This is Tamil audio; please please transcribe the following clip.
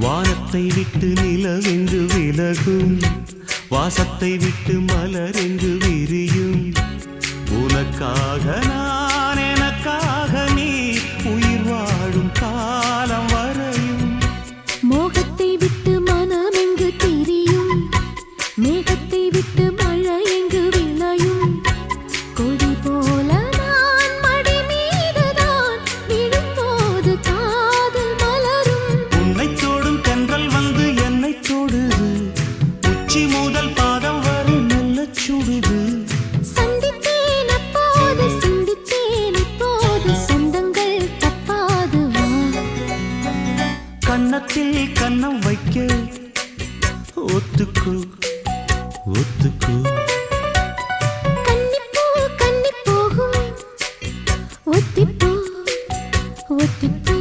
வானத்தை விட்டு நிலவென்று விலகும்? வாசத்தை விட்டு மலரெங்கு விரியும்? உனக்காக நான் உச்சி முதல் பாதம் வரை நல்ல சுடுது. கன்னத்தில் கன்னம் வைக்க ஒத்துக்கோ ஒத்துக்கோ. ஒத்திப்போ ஒத்திப்போ.